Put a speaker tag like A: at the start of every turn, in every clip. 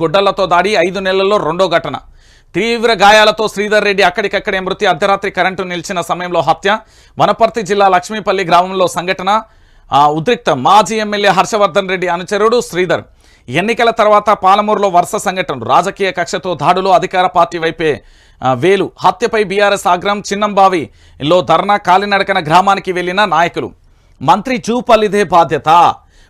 A: గుడ్డలతో దాడి ఐదు నెలల్లో రెండో ఘటన. తీవ్ర గాయాలతో శ్రీధర్ రెడ్డి అక్కడికక్కడే మృతి అర్ధరాత్రి కరెంటు నిలిచిన సమయంలో హత్య. వనపర్తి జిల్లా లక్ష్మీపల్లి గ్రామంలో సంఘటన. ఉద్రిక్త మాజీ ఎమ్మెల్యే హర్షవర్ధన్ రెడ్డి అనుచరుడు శ్రీధర్. ఎన్నికల తర్వాత పాలమూరులో వరుస సంఘటనలు. రాజకీయ కక్షతో దాడులు అధికార పార్టీ వైపే వేలు. హత్యపై బీఆర్ఎస్ ఆగ్రహం చిన్నంబావిలో ధర్నా కాలినడకన గ్రామానికి వెళ్ళిన నాయకులు. మంత్రి జూపల్లిదే బాధ్యత.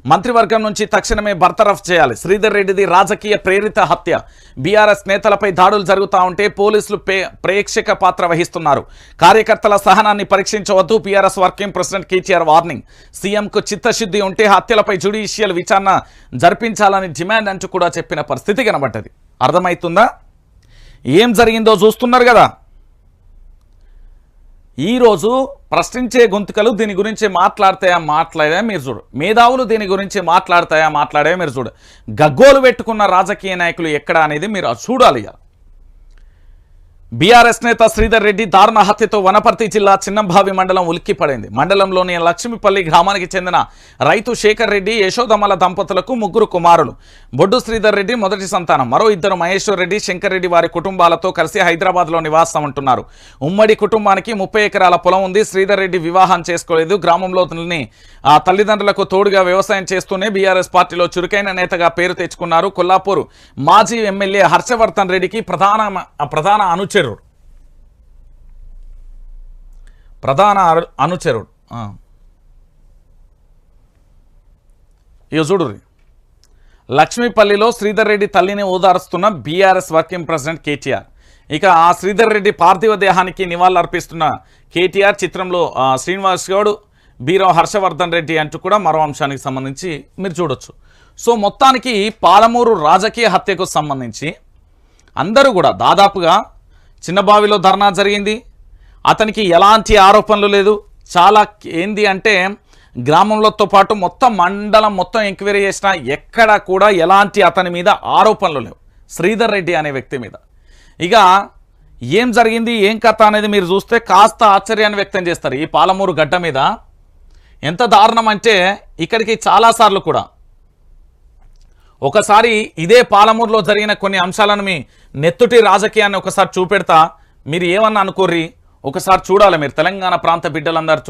A: మంత్రివర్గం నుంచి తక్షణమే బర్తరఫ్ చేయాలి. శ్రీధర్ రెడ్డిది రాజకీయ ప్రేరిత హత్య. బీఆర్ఎస్ నేతలపై దాడులు జరుగుతూ ఉంటే పోలీసులు పే ప్రేక్షక పాత్ర వహిస్తున్నారు. కార్యకర్తల సహనాన్ని పరీక్షించవద్దు. BRS working president KTR warning. సీఎంకు చిత్తశుద్ధి ఉంటే హత్యలపై జ్యుడిషియల్ విచారణ జరిపించాలని డిమాండ్ అంటూ కూడా చెప్పిన పరిస్థితి కనబడ్డది. అర్థమవుతుందా ఏం జరిగిందో చూస్తున్నారు కదా. ఈరోజు ప్రశ్నించే గొంతుకలు దీని గురించి మాట్లాడతాయా మాట్లాడా మీరు చూడు. మేధావులు దీని గురించి మాట్లాడతాయా మాట్లాడా మీరు చూడు. గగ్గోలు పెట్టుకున్న రాజకీయ నాయకులు ఎక్కడ అనేది మీరు చూడాలి బీఆర్ఎస్ నేత శ్రీధర్ రెడ్డి దారుణ హత్యతో వనపర్తి జిల్లా చిన్నంభావి మండలం ఉలిక్కిపడింది. మండలంలోని లక్ష్మీపల్లి గ్రామానికి చెందిన రైతు శేఖర్ రెడ్డి యశోదమ్మల దంపతులకు ముగ్గురు కుమారులు. బొడ్డు శ్రీధర్ రెడ్డి మొదటి సంతానం. మరో ఇద్దరు మహేశ్వర్ రెడ్డి శంకర్ రెడ్డి వారి కుటుంబాలతో కలిసి హైదరాబాద్లో నివాసం ఉంటున్నారు ఉమ్మడి కుటుంబానికి ముప్పై ఎకరాల పొలం ఉంది. శ్రీధర్ రెడ్డి వివాహం చేసుకోలేదు. గ్రామంలోని ఆ తల్లిదండ్రులకు తోడుగా వ్యవసాయం చేస్తూనే బీఆర్ఎస్ పార్టీలో చురుకైన నేతగా పేరు తెచ్చుకున్నారు. కొల్లాపూర్ మాజీ ఎమ్మెల్యే హర్షవర్ధన్ రెడ్డికి ప్రధాన ప్రధాన అనుచరు ప్రధాన అనుచరుడు. ఇక చూడుర్రి లక్ష్మీపల్లిలో శ్రీధర్ రెడ్డి తల్లిని ఓదారుస్తున్న బీఆర్ఎస్ వర్కింగ్ ప్రెసిడెంట్ కేటీఆర్. ఇక ఆ శ్రీధర్ రెడ్డి పార్థివ దేహానికి నివాళులర్పిస్తున్న కేటీఆర్ చిత్రంలో శ్రీనివాస్ గౌడ్ బీరావు హర్షవర్ధన్ రెడ్డి అంటూ కూడా మరో అంశానికి సంబంధించి మీరు చూడొచ్చు. సో మొత్తానికి పాలమూరు రాజకీయ హత్యకు సంబంధించి అందరూ కూడా దాదాపుగా చిన్నబావిలో ధర్నా జరిగింది. అతనికి ఎలాంటి ఆరోపణలు లేదు. చాలా ఏంది అంటే గ్రామంలోతో పాటు మొత్తం మండలం మొత్తం ఎంక్వైరీ చేసినా ఎక్కడ కూడా ఎలాంటి అతని మీద ఆరోపణలు లేవు. శ్రీధర్ రెడ్డి అనే వ్యక్తి మీద. ఇక ఏం జరిగింది ఏం కథ అనేది మీరు చూస్తే కాస్త ఆశ్చర్యాన్ని వ్యక్తం చేస్తారు ఈ పాలమూరు గడ్డ మీద. ఎంత దారుణం అంటే ఇక్కడికి చాలాసార్లు కూడా. ఒకసారి ఇదే పాలమూరులో జరిగిన కొన్ని అంశాలను మీ నెత్తుటి రాజకీయాన్ని ఒకసారి చూపెడతా. మీరు ఏమన్నా అనుకోర్రి? ఒకసారి చూడాలి మీరు. తెలంగాణ ప్రాంత బిడ్డలందరూ చూడాలి.